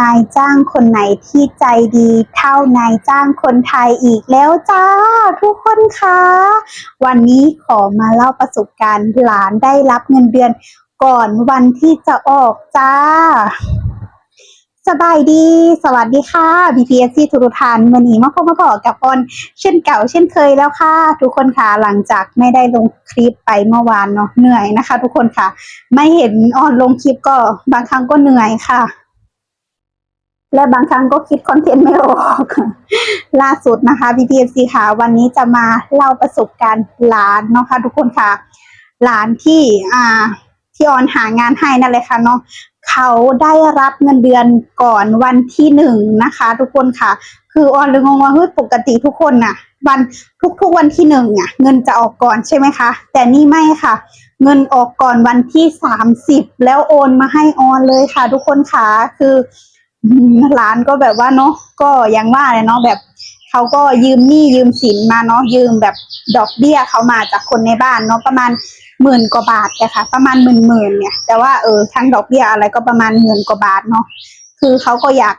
นายจ้างคนไหนที่ใจดีเท่านายจ้างคนไทยอีกแล้วจ้า ทุกคนคะ วันนี้ขอมาเล่าประสบการณ์หลานได้รับเงินเดือนก่อนวันที่จะออกจ้า สบายดี สวัสดีค่ะ BPSC ทุกทานวันนี้มาพบมาพอกับออนเช่นเก่าเช่นเคยแล้วค่ะ ทุกคนค่ะหลังจากไม่ได้ลงคลิปไปเมื่อวานเนาะเหนื่อยนะคะ ทุกคนค่ะ ไม่เห็นออนลงคลิปก็บางครั้งก็เหนื่อยค่ะ และบางครั้งก็คิดคอนเทนต์ไม่ออก ล่าสุดนะคะ BPSC ค่ะ วันนี้จะมาเล่าประสบการณ์หลานเนาะค่ะทุกคนค่ะ หลานที่อ่าที่ออนหางานให้นั่นเลยค่ะเนาะเขาได้รับเงินเดือนก่อนวันที่หนึ่งนะคะ ทุกคนค่ะ คือออนเลยงงว่าเฮ้ยปกติทุกคนน่ะ วันทุกๆวันที่หนึ่งอะเงินจะออกก่อนใช่ไหมคะ แต่นี่ไม่ค่ะ เงินออกก่อนวันที่สามสิบแล้วโอนมาให้ออนเลยค่ะ ทุกคนค่ะคือ ร้านก็แบบว่าเนาะก็ย่างว่าเลยเนาะแบบเขาก็ยืมหนี้ยืมสินมาเนาะยืมแบบดอกเบี้ยเขามาจากคนในบ้านเนาะประมาณหมื่นกว่าบาทอะค่ะ ประมาณหมื่นหมื่นเนี่ย แต่ว่าเออทั้งดอกเบี้ยอะไรก็ประมาณหมื่นกว่าบาทเนาะคือเขาก็อยาก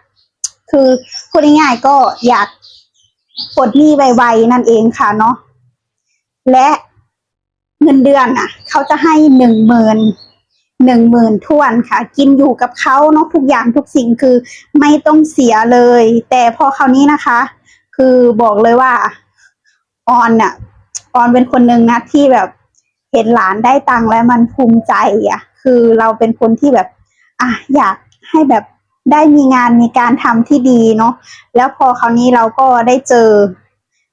คือพูดง่ายๆก็อยากปลดหนี้ไวๆนั่นเองค่ะเนาะและเงินเดือนอะ เขาจะให้หนึ่งหมื่น หนึ่งหมื่นทวนค่ะ กินอยู่กับเขาเนาะทุกอย่างทุกสิ่งคือไม่ต้องเสียเลย แต่พอคราวนี้นะคะ คือบอกเลยว่าออนน่ะออนเป็นคนหนึ่งนะที่แบบเห็นหลานได้ตังค์แล้วมันภูมิใจอะ คือเราเป็นคนที่แบบอะอยากให้แบบได้มีงานมีการทำที่ดีเนาะแล้วพอคราวนี้เราก็ได้เจอ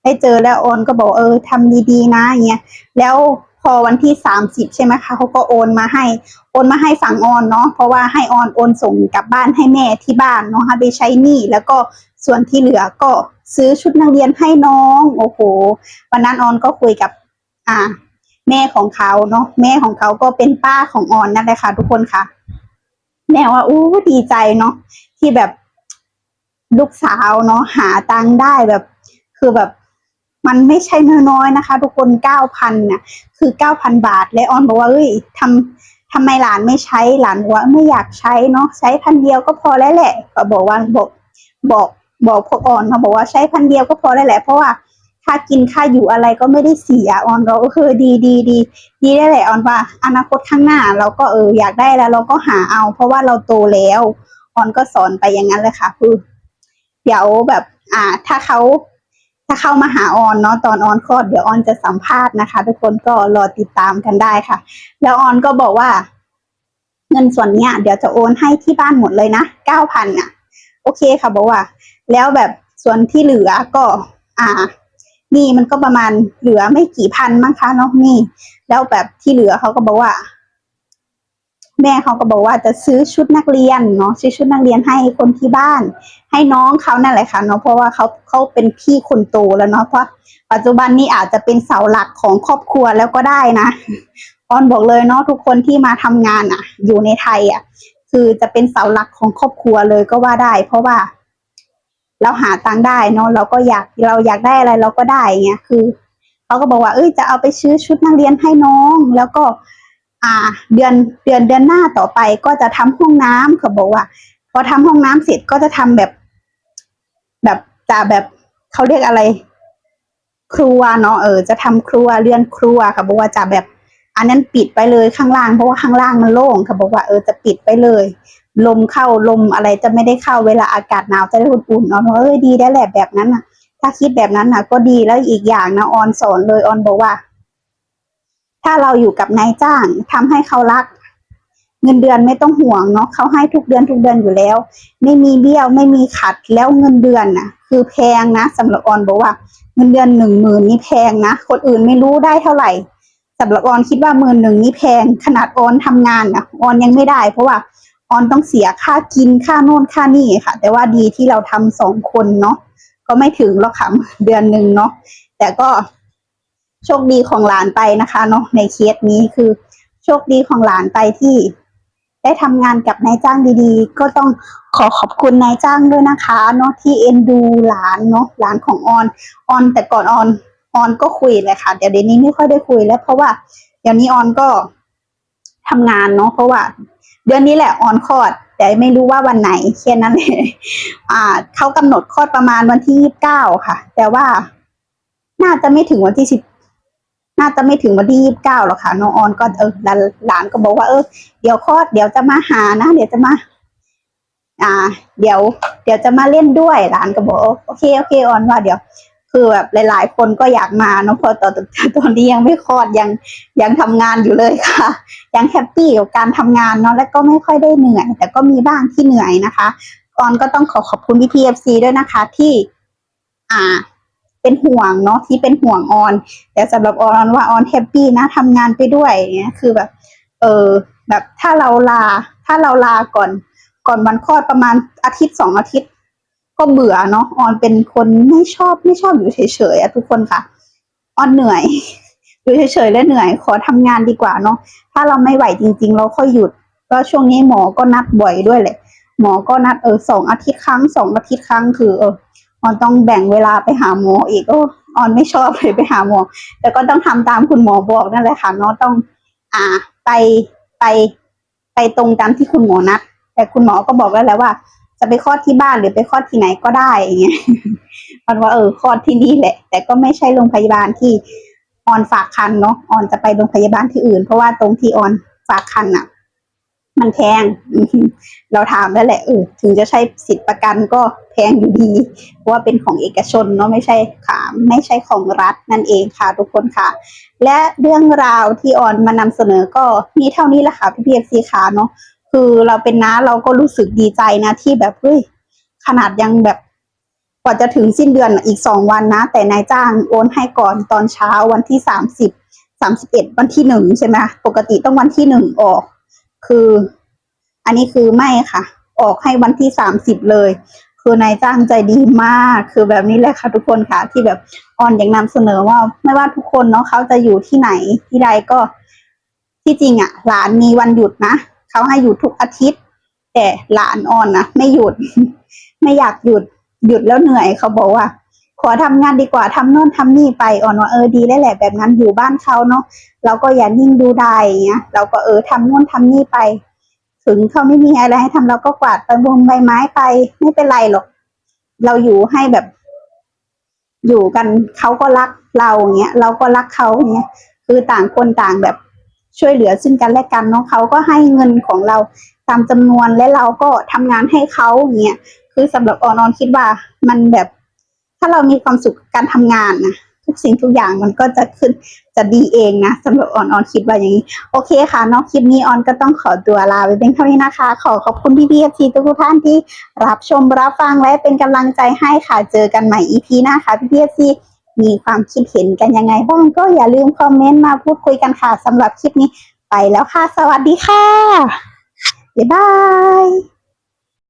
ได้เจอแล้วออนก็บอกเออทำดีๆนะอย่างเงี้ยแล้ว พอวันที่สามสิบใช่ไหมคะเขาก็โอนมาให้ โอนมาให้ฝั่งออนเนาะเพราะว่าให้ออนโอนส่งกลับบ้านให้แม่ที่บ้านเนาะไปใช้หนี้แล้วก็ส่วนที่เหลือก็ซื้อชุดนักเรียนให้น้องโอ้โหวันนั้นออนก็คุยกับ อ่า แม่ของเขาเนาะแม่ของเขาก็เป็นป้าของออนนั่นแหละค่ะทุกคนค่ะ แม่ว่าอู้ดีใจเนาะที่แบบลูกสาวเนาะหาตังค์ได้แบบ คือแบบ มันไม่ใช่น้อยๆนะคะ ทุกคนเก้าพันน่ะคือเก้าพันบาทและออนบอกว่าเอ้ยทำทำไมหลานไม่ใช้หลานบอกว่าไม่อยากใช้เนาะใช้พันเดียวก็พอแล้วแหละก็บอกว่าบอกบอกบอกพวกออนเขาบอกว่าใช้พันเดียวก็พอแล้วแหละ เพราะว่าค่ากินค่าอยู่อะไรก็ไม่ได้เสียออนเราก็คือดีดีดีดีได้แหละออนว่า อนาคตข้างหน้าเราก็เอออยากได้แล้ว เราก็หาเอา เพราะว่าเราโตแล้วออนก็สอนไปอย่างนั้นเลยค่ะคือเดี๋ยวแบบ อ่า ถ้าเขา ถ้าเข้ามาหาออนเนาะตอนออนคลอดเดี๋ยวออนจะสัมภาษณ์นะคะ ทุกคนก็รอติดตามกันได้ค่ะ แล้วออนก็บอกว่า เงินส่วนเนี้ยเดี๋ยวจะโอนให้ที่บ้านหมดเลยนะเก้าพันอะ โอเคค่ะบอกว่า แล้วแบบส่วนที่เหลือก็ อ่านี่มันก็ประมาณเหลือไม่กี่พันมั้งคะเนาะนี่ แล้วแบบที่เหลือเขาก็บอกว่า แม่เขาก็บอกว่าจะซื้อชุดนักเรียนเนาะซื้อชุดนักเรียนให้คนที่บ้าน ให้น้องเขานั่นแหละค่ะเนาะเพราะว่าเขาเขาเป็นพี่คนโตแล้วเนาะเพราะปัจจุบันนี้อาจจะเป็นเสาหลักของครอบครัวแล้วก็ได้นะออนบอกเลยเนาะทุกคนที่มาทำงานอะ อยู่ในไทยอะ คือจะเป็นเสาหลักของครอบครัวเลยก็ว่าได้ เพราะว่า เราหาตังค์ได้เนาะเราก็อยากเราอยากได้อะไรเราก็ได้เงี้ยคือเขาก็บอกว่าเอ้ยจะเอาไปซื้อชุดนักเรียนให้น้อง แล้วก็ อ่า เดือนเดือนเดือนหน้าต่อไปก็จะทำห้องน้ำเขาบอกว่า พอทำห้องน้ำเสร็จก็จะทำแบบ แบบจะแบบเขาเรียกอะไร ครัวเนาะเออ จะทำครัวเรือนครัวค่ะบอกว่าจะแบบ อันนั้นปิดไปเลยข้างล่าง เพราะว่าข้างล่างมันโล่งค่ะบอกว่าเออจะปิดไปเลย ลมเข้าลมอะไรจะไม่ได้เข้าเวลาอากาศหนาวจะได้อุ่นๆเนาะเออดีได้แหละแบบนั้นน่ะ ถ้าคิดแบบนั้นน่ะ ก็ดีแล้วอีกอย่างนะออนสอนเลยออนบอกว่า ถ้าเราอยู่กับนายจ้างทำให้เขารัก เงินเดือนไม่ต้องห่วงเนาะเขาให้ทุกเดือนทุกเดือนอยู่แล้ว ไม่มีเบี้ยวไม่มีขัดแล้วเงินเดือนน่ะ คือแพงนะสำหรับออนบอกว่าเงินเดือนหนึ่งหมื่นนี่แพงนะคนอื่นไม่รู้ได้เท่าไหร่สำหรับออนคิดว่าหมื่นหนึ่งนี่แพงขนาดออนทำงานน่ะออนยังไม่ได้ เพราะว่าออนต้องเสียค่ากินค่าโน่นค่านี่ค่ะ แต่ว่าดีที่เราทำสองคนเนาะก็ไม่ถึงหรอกค่ะเดือนหนึ่งเนาะแต่ก็ โชคดีของหลานไปนะคะเนาะในเคสนี้คือโชคดีของหลานไปที่ ได้ทำงานกับนายจ้างดีๆ ก็ต้องขอขอบคุณนายจ้างด้วยนะคะเนาะที่เอ็นดูหลานเนาะหลานของออนออนแต่ก่อนออนออนก็คุยเลยค่ะ เดี๋ยวเดี๋ยวนี้ไม่ค่อยได้คุยแล้วเพราะว่าเดี๋ยวนี้ออนก็ทำงานเนาะเพราะว่า เดือนนี้แหละออนคลอด แต่ไม่รู้ว่าวันไหนแค่นั้นเลยอ่าเขากำหนดคลอดประมาณวันที่ยี่สิบเก้าค่ะ แต่ว่าน่าจะไม่ถึงวันที่สิบ น่าจะไม่ถึงวันที่ยี่สิบเก้าหรอกค่ะน้องออนก็เออหลานหลานก็บอกว่าเออเดี๋ยวคลอดเดี๋ยวจะมาหานะ เดี๋ยวจะมา อ่า เดี๋ยว เดี๋ยวจะมาเล่นด้วยหลานก็บอกโอเคโอเคออนว่าเดี๋ยวคือแบบหลาย ๆ คนก็อยากมาเนาะพอตอนตอนนี้ยังไม่คลอดยังยังทำงานอยู่เลยค่ะ ยังแฮปปี้กับการทำงานเนาะและก็ไม่ค่อยได้เหนื่อย แต่ก็มีบ้างที่เหนื่อยนะคะออนก็ต้องขอขอบคุณพี่พีเอฟซีด้วยนะคะที่ อ่า เป็นห่วงเนาะที่เป็นห่วงออน แต่สำหรับออนว่าออนแฮปปี้นะทำงานไปด้วยเงี้ยคือแบบ เออ แบบถ้าเราลา ถ้าเราลาก่อน ก่อนวันคลอดประมาณอาทิตย์สองอาทิตย์ ก็เบื่อเนาะออนเป็นคนไม่ชอบไม่ชอบอยู่เฉยๆอะทุกคนค่ะออนเหนื่อยอยู่เฉยๆแล้วเหนื่อย ขอทำงานดีกว่าเนาะถ้าเราไม่ไหวจริง ๆ เราค่อยหยุดก็ช่วงนี้หมอก็นัดบ่อยด้วยแหละหมอก็นัดเออสองอาทิตย์ครั้งสองอาทิตย์ครั้งคือเออ ออนต้องแบ่งเวลาไปหาหมออีกโอ้ออนไม่ชอบเลยไปหาหมอ แต่ก็ต้องทำตามคุณหมอบอกนั่นแหละค่ะเนาะต้อง อ่า ไปไปไปตรงตามที่คุณหมอนัด แต่คุณหมอก็บอกแล้วแหละว่า จะไปคลอดที่บ้านหรือไปคลอดที่ไหนก็ได้อย่างเงี้ยออนว่าเออคลอดที่นี่แหละ แต่ก็ไม่ใช่โรงพยาบาลที่ออนฝากคันเนาะออนจะไปโรงพยาบาลที่อื่น เพราะว่าตรงที่ออนฝากคันอะ มันแพง เราถามแล้วแหละเออถึงจะใช้สิทธิประกันก็แพงอยู่ดี เพราะว่าเป็นของเอกชนเนาะไม่ใช่ค่ะไม่ใช่ของรัฐนั่นเองค่ะทุกคนค่ะ และเรื่องราวที่ออนมานำเสนอก็มีเท่านี้แหละค่ะพี่พีเอฟซีขาเนาะคือเราเป็นน้าเราก็รู้สึกดีใจนะที่แบบเฮ้ยขนาดยังแบบกว่าจะถึงสิ้นเดือนอีกสองวันนะ แต่นายจ้างโอนให้ก่อนตอนเช้าวันที่สามสิบสามสิบเอ็ดวันที่หนึ่งใช่ไหมปกติต้องวันที่หนึ่งออก คือ อันนี้คือไม่ค่ะ ออกให้วันที่สามสิบเลย คือนายจ้างใจดีมาก คือแบบนี้แหละค่ะทุกคนค่ะ ที่แบบออนอยากนำเสนอว่าไม่ว่าทุกคนเนาะเขาจะอยู่ที่ไหนที่ใดก็ ที่จริงอะ หลานมีวันหยุดนะเขาให้หยุดทุกอาทิตย์ แต่หลานออนนะไม่หยุด ไม่อยากหยุดหยุดแล้วเหนื่อยเขาบอกว่า ขอทำงานดีกว่าทำโน่นทำนี่ไปอ่อนว่าเออดีแล้วแหละแบบนั้นอยู่บ้านเขาเนาะเราก็อย่านิ่งดูได้อย่างเงี้ยเราก็เออทำโน่นทำนี่ไป ถึงเขาไม่มีอะไรให้ทำเราก็กวาดใบวงใบไม้ไป ไม่เป็นไรหรอก เราอยู่ให้แบบ อยู่กันเขาก็รักเราอย่างเงี้ยเราก็รักเขาอย่างเงี้ยคือต่างคนต่างแบบช่วยเหลือซึ่งกันและกันเนาะเขาก็ให้เงินของเราตามจำนวนและเราก็ทำงานให้เขาอย่างเงี้ยคือสำหรับออนอนคิดว่ามันแบบ ถ้าเรามีความสุขการทำงานนะทุกสิ่งทุกอย่างมันก็จะขึ้นจะดีเองนะสำหรับออนออนคิดว่าอย่างนี้ โอเคค่ะนอกคลิปนี้ออนก็ต้องขอตัวลาไปเป็นเท่านี้นะคะ ขอขอบคุณพี่พีเอฟซีทุกท่านที่รับชมรับฟังและเป็นกำลังใจให้ค่ะเจอกันใหม่อีพีหน้าค่ะพี่พีเอฟซีมีความคิดเห็นกันยังไงบ้างก็อย่าลืมคอมเมนต์มาพูดคุยกันค่ะสำหรับคลิปนี้ไปแล้วค่ะ สวัสดีค่ะ บ๊ายบาย